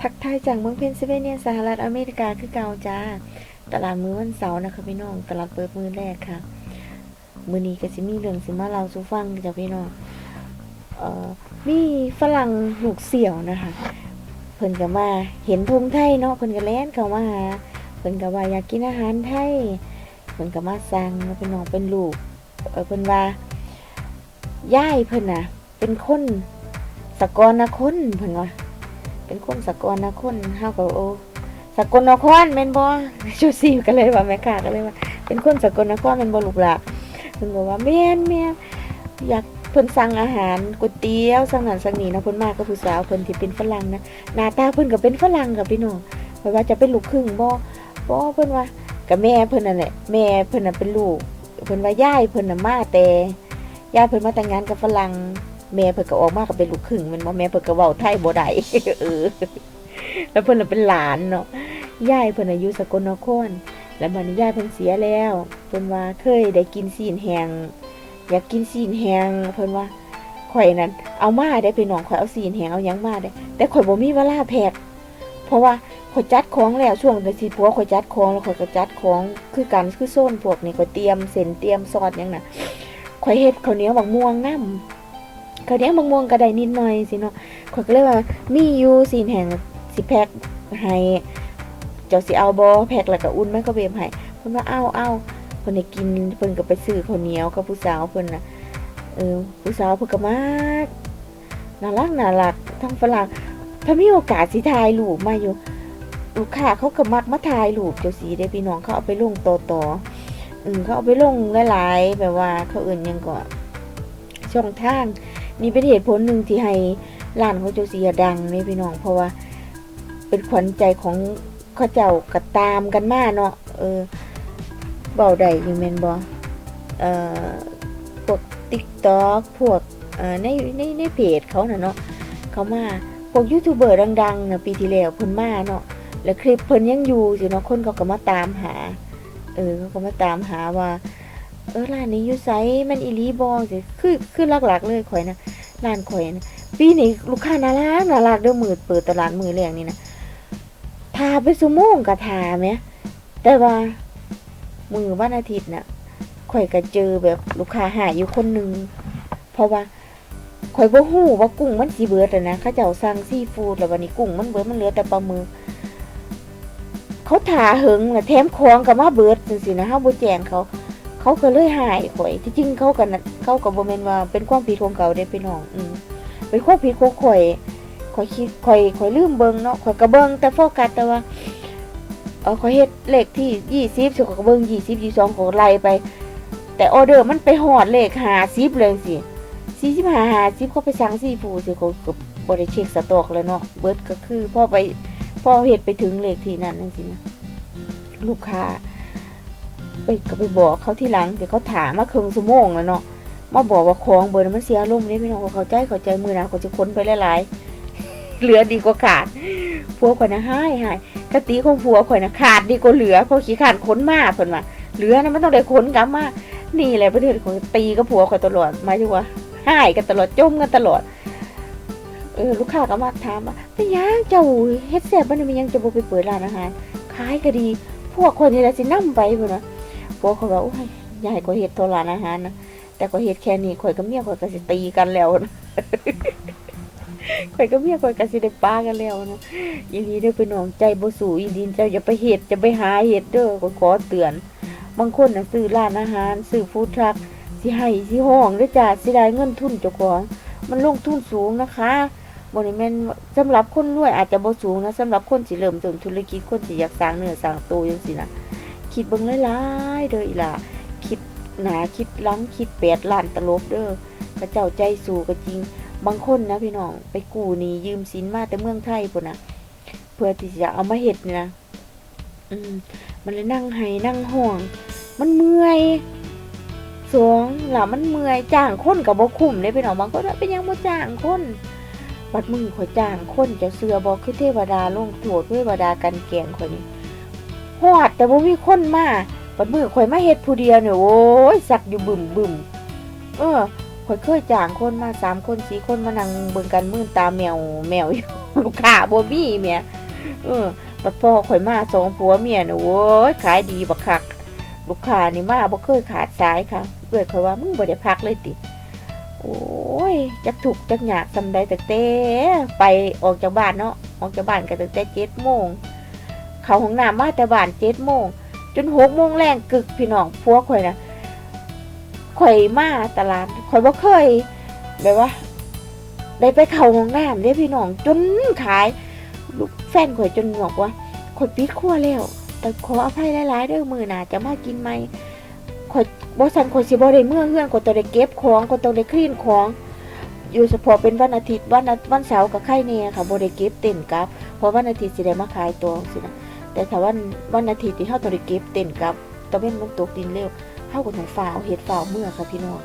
ทักทายจากเมืองเพนซิลเวเนียสหรัฐอเมริกาคือเก่าจ้า ตลาดมื้อวันเสาร์นะคะพี่น้อง ตลาดเปิดมื้อแรกค่ะ มื้อนี้ก็สิมีเรื่องสิมาเล่าสู่ฟังจ้ะพี่น้อง เอ่อ มีฝรั่งหลูกเสี่ยวนะคะ เพิ่นก็มาเห็นทุ่งไทยเนาะ เพิ่นก็แล่นเข้ามาหา เพิ่นก็ว่าอยากกินอาหารไทย เพิ่นก็มาสั่งพี่น้องเป็นลูก เออเพิ่นว่าย่ายเพิ่นน่ะ เป็นคนสกลนครเพิ่นว่า เป็นคนสกลนครเฮาก็โอ้สกลนครแม่นบ่ชูซีก็เลยว่าแม่ค้าก็เลยว่า เป็นคนสกลนครแม่นบ่ลูกหลานเพิ่นก็ว่าแม่นแม่นอยากเพิ่นสั่งอาหารก๋วยเตี๋ยวสั่งนั้นสั่งนี้นะเพิ่นมากับผู้สาวเพิ่นที่เป็นฝรั่งนะหน้าตาเพิ่นก็เป็นฝรั่งกับพี่น้องเพิ่นว่าจะเป็นลูกครึ่งบ่บ่เพิ่นว่ากับแม่เพิ่นนั่นแหละแม่เพิ่นน่ะเป็นลูกเพิ่นว่ายายเพิ่นน่ะมาแต่ยายเพิ่นมาแต่งงานกับฝรั่ง แม่เพิ่นก็ออกมาก็เป็นลูกครึ่งมันบ่แม่เพิ่นก็เว้าไทยบ่ได้เออ แล้วเพิ่นน่ะเป็นหลานเนาะยายเพิ่นอายุสกลนครแล้วบัดนี้ยายเพิ่นเสียแล้วเพิ่นว่าเคยได้กินซีนแหงอยากกินซีนแหงเพิ่นว่าข่อยนั้นเอามาได้ไปน้องข่อยเอาซีนแหงเอาหยังมาได้ แต่ข่อยบ่มีเวลาแพ็คเพราะว่าข่อยจัดของแล้วช่วงแต่สิผัวข่อยจัดของแล้วข่อยก็จัดของคือกันคือโซนพวกนี้ข่อยเตรียมเส้นเตรียมซอสหยังน่ะข่อยเฮ็ดข้าวเหนียวบักม่วงนํ ข้าวเหนียวบักม่วงก็ได้นิดหน่อยสิเนาะข่อยก็เลยว่ามีอยู่ซีแห่งสิแพ็คให้เจ้าสิเอาบอแพ็กแล้วก็อุ่นไมโครเวฟให้เพิ่นว่าเอาเอาเพิ่นได้กินเพิ่นก็ไปซื้อข้าวเหนียวกับผู้สาวเพิ่นน่ะเออผู้สาวเพิ่นก็มากน่ารักน่ารักทั้งฝรั่งถ้ามีโอกาสสิถ่ายรูปมาอยู่ลูกค้าเขาก็มักมาถ่ายรูปเจ้าสีได้พี่น้องเขาเอาไปลงต่อต่ออืมเขาเอาไปลงหลายๆแบบว่าเขาอื่นยังก็ช่องทาง นี่เป็นเหตุผลหนึ่งที่ให้ร้านของเจ้าสีอะดังนี่พี่น้องเพราะว่า เป็นขวัญใจของเขาเจ้าก็ตามกันมาเนาะเออเบาได้อยู่แมนบ่เอ่อพวก TikTok พวกเอ่อในในในเพจเขาน่ะเนาะเขามาพวกยูทูบเบอร์ดังๆนะปีที่แล้วเพิ่นมาเนาะแล้วคลิปเพิ่นยังอยู่สิเนาะคนเขาก็มาตามหาเออเขาก็มาตามหาว่า เออร้านนี้อยู่ไสมันอีลีบ่สิคือคือหลักๆเลยข่อยนะร้านข่อยนะปีนี้ลูกค้าน่ารักน่ารักเด้อมือเปิดตลาดมือแรกนี่นะทาไปสุโมงกับทาไหมแต่ว่ามือวันอาทิตย์น่ะข่อยก็เจอแบบลูกค้าหายอยู่คนหนึ่งเพราะว่าข่อยบ่ฮู้ว่ากุ้งมันสิเบิดแล้วนะเขาเจ้าสั่งซีฟู้ดแล้ววันนี้กุ้งมันเบิดมันเหลือแต่ปลาหมึกเขาถาหึงน่ะแถมของก็มาเบิดจังซี่นะเฮาบ่แจ้งเขา เขาก็เลยหายข่อย ที่จริงเขาก็น่ะเขาก็บ่แม่นว่าเป็นความผิดของเขาเด้พี่น้องอืมเป็นความผิดของข่อยข่อยคิดข่อยข่อยลืมเบิ่งเนาะข่อยก็เบิ่งแต่โฟกัสแต่ว่าเออข่อยเฮ็ดเลขที่ยี่สิบสิข่อยก็เบิ่งยี่สิบยี่สองข่อยไล่ไป แต่ออเดอร์มันไปหอดเลขหาสิบเลยสิสี่สิบหาหาสิบเขาไปสั่งซีฟูสิเขาก็บ่ได้เช็คสต็อกเลยเนาะเบิดก็คือพอไปพอเฮ็ดไปถึงเลขที่นั้นจังซี่นะลูกค้า ไปก็ไปบอกเขาที่หลัง เดี๋ยวเขาถามมาครึ่งชั่วโมงแล้วเนาะมาบอกว่าของเบอร์นั้นมันเสียอารมณ์เด้พี่น้องเขาเขาใจเขาใจมือหนะเขาจะค้นไปหลายๆเหลือดีกว่าขาดผัวข่อยนะหายหายกติของผัวข่อยนะขาดดีกว่าเหลือเพราะขี้ขาดค้นมากเพิ่นว่าเหลือนะมันต้องได้ค้นกลับมานี่แหละประเทศของตีกับผัวข่อยตลอดมายถึงว่าหายกันตลอดจมกันตลอดเออลูกค้าก็มาถามว่าเป็นยังเจ้าเฮ็ดแซ่บบ่ได้มันยังจะบ่ไปเปิดร้านอาหารขายก็ดี พวกคนนี่แหละสินำไปพุ่นนะ ผัวเขาว่าโอ้ยอย่าให้ข่อยเฮ็ดโทร้านอาหารนะแต่ข่อยเฮ็ดแค่นี้ข่อยกับเมียข่อยก็สิตีกันแล้วนะข่อยกับเมียข่อยก็สิได้ปากันแล้วนะอีนี้เด้อพี่น้องใจบ่สู้อีดินเจ้าอย่าไปเฮ็ดจะไปหาเฮ็ดเด้อข่อยขอเตือน บางคนน่ะซื้อร้านอาหารซื้อฟู้ดทรัคสิให้สิห้องเด้อจ้าสิได้เงินทุนเจ้าของมันลงทุนสูงนะคะบ่ได้แม่นสำหรับคนรวยอาจจะบ่สูงนะสำหรับคนสิเริ่มต้นธุรกิจคนสิอยากสร้างเนื้อสร้างตัวจังซี่นะ คิดเบิ่งหลายๆเด้ออีหล่ะคิดหนาคิดหลังคิดแปดล้านตลบเด้อพระเจ้าใจสู้ก็จริง บางคนนะพี่น้องไปกู้นี้ยืมสินมาแต่เมืองไทยพุ่นนะเพื่อที่จะเอามาเฮ็ดนี่นะอืม มันเลยนั่งไห้นั่งห่วง มันเมื่อยสองหล่ะมันเมื่อยจ้างคนกับบ่คุ้มเลยพี่น้องบางคนเป็นยังบ่จ้างคนบัดมือข่อยจ้างคนเจะเสือบ่คือเทวดาลงโทษเทวดากันแกล้งข่อยนี่ ฮอดแต่บ่มีคนมาบัดมือข่อยมาเฮ็ดผู้เดียวเนี่ยโอ้ยสักอยู่บึมบึมเออข่อยเคยจ้างคนมาสามคนสี่คนมานั่งเบิ่งกันมื่นตาแมวแมวอยู่ลูกค้าบ่มีแหม่เออบัดพ่อข่อยมาสองผัวเมียน่ะโว้ยขายดีบักคัก ลูกค้านี่มาบ่เคยขาดสายค่ะเอื้อยข่อยว่ามึงบ่ได้พักเลยติโอ้ยจักถูกจักหยากซำใดแต่แต่ไปออกจากบ้านเนาะออกจากบ้านก็ตั้งแต่7โมง เขาห้องน้ำมาแต่บ้าน7โมงจน6โมงแรงกึกพี่น้องผัวข่อยนะข่อยมาตลาดข่อยบ่เคยแบบว่า ได้ไปเข้าห้องน้ำเด้พี่น้องจนขายลูกแฟนข่อยจนบอกว่าข่อยปิดครัวแล้ว แต่ขออภัยหลายๆเด้อมือหนาจะมากินใหมข่อยบ่ซั่นข่อยสิบ่ได้เมื่อเฮือนข่อยต้องได้เก็บของข่อยต้องได้คลีนของอยู่เฉพาะเป็นวันอาทิตย์วันวันเสาร์กับไข่แน่ค่ะบ่ได้เก็บเต็นกับเพราะวันอาทิตย์สิได้มาขายตัวสินะ แต่ถ้าวันวันอาทิตย์ที่เฮาต้องได้เก็บเต็นกับตะเว้นมันตกดินเร็วเฮาก็ต้องฝ่าเฮ็ดฝ่าเมื่อค่ะพี่น้อง